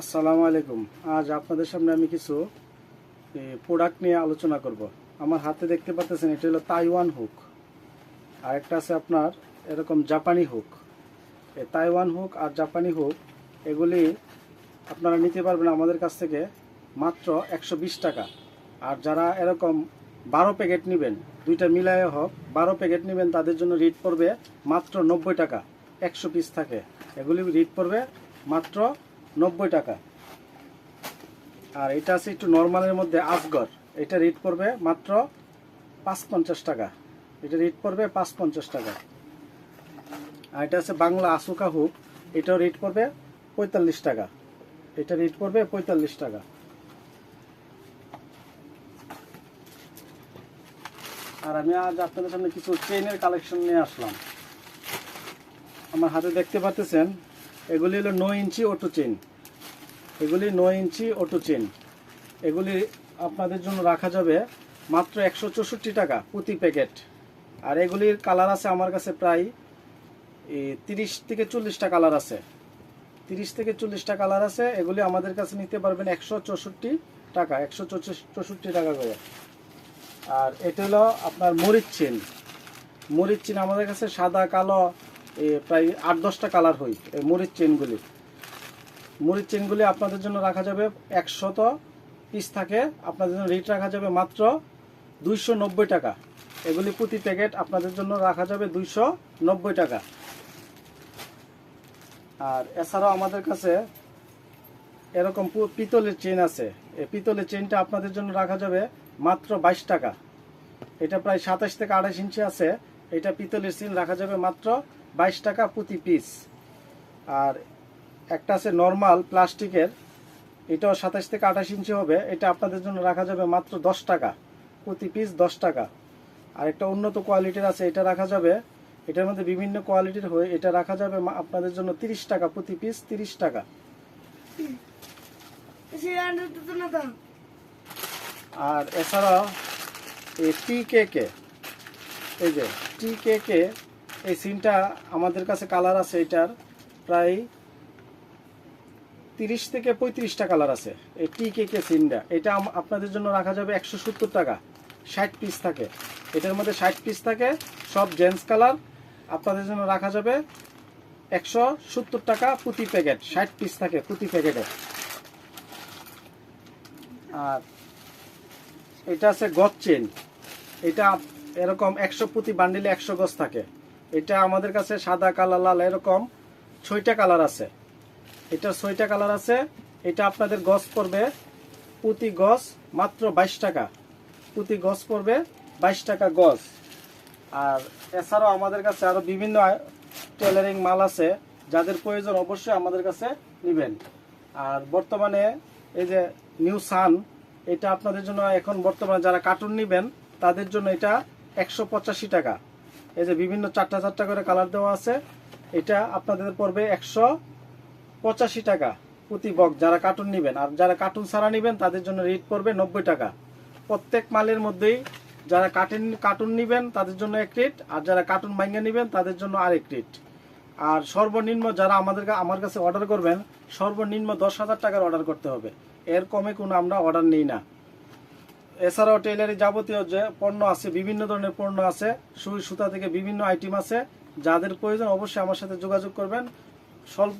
আসসালামু আলাইকুম। আজ আপনাদের সামনে আমি কিছু প্রোডাক্ট নিয়ে আলোচনা করব। আমার হাতে দেখতে পাচ্ছেন, এটা হলো তাইওয়ান হুক আর একটা আছে আপনার, এরকম জাপানি হুক তাইওয়ান হুক আর জাপানি হুক এগুলি আপনারা নিতে পারবেন আমাদের কাছ থেকে মাত্র একশো বিশ টাকা। আর যারা এরকম বারো প্যাকেট নেবেন, দুইটা মিলায়ে হোক, বারো প্যাকেট নেবেন, তাদের জন্য রেট পড়বে মাত্র নব্বই টাকা। একশো পিস থাকে। এগুলি রেট পড়বে মাত্র নব্বই টাকা। আর এটা আছে একটু নর্মালের মধ্যে আজগর এটা রেট পড়বে মাত্র পাঁচ পঞ্চাশ টাকা। এটা রেট পড়বে পাঁচ পঞ্চাশ টাকা। আর এটা আছে বাংলা আসুকা হুক। এটাও রেট পড়বে পঁয়তাল্লিশ টাকা। এটা রেট পড়বে পঁয়তাল্লিশ টাকা। আর আমি আজ আপনাদের সামনে কিছু চেইনের কালেকশন নিয়ে আসলাম। আমার হাতে দেখতে পাচ্ছেন এগুলি হলো নয় ইঞ্চি অটো চেন এগুলি নয় ইঞ্চি অটো চেন এগুলি আপনাদের জন্য রাখা যাবে মাত্র একশো চৌষট্টি টাকা প্রতি প্যাকেট। আর এগুলির কালার আছে আমার কাছে প্রায় তিরিশ থেকে চল্লিশটা কালার আছে। তিরিশ থেকে চল্লিশটা কালার আছে, এগুলি আমাদের কাছে নিতে পারবেন একশো চৌষট্টি টাকা, একশো চৌষট্টি টাকা করে। আর এটা হলো আপনার মরিচ চেন মরিচ চেন আমাদের কাছে সাদা, কালো প্রায় আট, দশটা কালার এই মরিচ চেনগুলি মরিচ চেনগুলি আপনাদের জন্য রাখা যাবে একশত পিস থাকে, আপনাদের জন্য রেট রাখা যাবে মাত্র দুইশো নব্বই টাকা। এগুলি প্রতি প্যাকেট আপনাদের জন্য রাখা যাবে দুইশো নব্বই টাকা। আর এছাড়াও আমাদের কাছে এরকম পিতলের চেন আছে। এই পিতলের চেনটা আপনাদের জন্য রাখা যাবে মাত্র বাইশ টাকা। এটা প্রায় সাতাশ থেকে আঠাশ ইঞ্চি আছে। এটা পিতলের চেন রাখা যাবে মাত্র বাইশ টাকা প্রতি পিস আর একটা আছে নর্মাল প্লাস্টিকের। এটাও সাতাশ থেকে আঠাশ ইঞ্চি হবে। এটা আপনাদের জন্য রাখা যাবে মাত্র দশ টাকা। প্রতি পিস দশ টাকা। আর একটা উন্নত কোয়ালিটির আছে এটা রাখা যাবে। এটার মধ্যে বিভিন্ন কোয়ালিটির হয়ে এটা রাখা যাবে আপনাদের জন্য তিরিশ টাকা প্রতি পিস তিরিশ টাকা। আর এছাড়াও এই টি কেকে এই যে টি কেকে এই সিনটা আমাদের কাছে কালার আছে এটার, প্রায় তিরিশ থেকে পঁয়ত্রিশটা কালার আছে। এই টি কে কে সিনটা এটা আপনাদের জন্য রাখা যাবে একশো সত্তর টাকা। ষাট পিস থাকে। এটার মধ্যে ষাট পিস থাকে, সব জেন্টস কালার। আপনাদের জন্য রাখা যাবে একশো সত্তর টাকা প্রতি প্যাকেট ষাট পিস থাকে প্রতি প্যাকেটে আর এটা আছে গজ চেন এটা এরকম একশো প্রতি বান্ডিলে একশো গজ থাকে। এটা আমাদের কাছে সাদা কালার, লাল এরকম। ছয়টা কালার আছে। এটা ছয়টা কালার আছে। এটা আপনাদের গজ পড়বে প্রতি গজ মাত্র বাইশ টাকা। প্রতি গজ পড়বে বাইশ টাকা গজ আর এছাড়াও আমাদের কাছে আরও বিভিন্ন টেলারিং মাল আছে। যাদের প্রয়োজন অবশ্যই আমাদের কাছে নেবেন। আর বর্তমানে এই যে নিউ সান এটা আপনাদের জন্য এখন বর্তমানে যারা কার্টুন নেবেন, তাদের জন্য এটা একশো পঁচাশি টাকা। এই যে বিভিন্ন চারটা চারটা করে কালার দেওয়া আছে। এটা আপনাদের পড়বে একশো পঁচাশি টাকা প্রতি বক্স যারা কার্টুন নেবেন। আর যারা কার্টুন ছাড়া নেবেন, তাদের জন্য রেট পড়বে নব্বই টাকা। প্রত্যেক মালের মধ্যেই যারা কার্টুন কার্টুন নেবেন, তাদের জন্য এক রেট আর যারা কার্টুন ভাঙ্গা নেবেন, তাদের জন্য আরেক রেট আর সর্বনিম্ন যারা আমাদের আমার কাছে অর্ডার করবেন, সর্বনিম্ন দশ হাজার টাকার অর্ডার করতে হবে। এর কমে কোনো আমরা অর্ডার নিই না। এছাড়াও টেইলারি যাবতীয় যে পণ্য আছে, বিভিন্ন ধরনের পণ্য আছে, সুই সুতা থেকে বিভিন্ন আইটেম আছে, যাদের প্রয়োজন অবশ্যই আমার সাথে যোগাযোগ করবেন। স্বল্প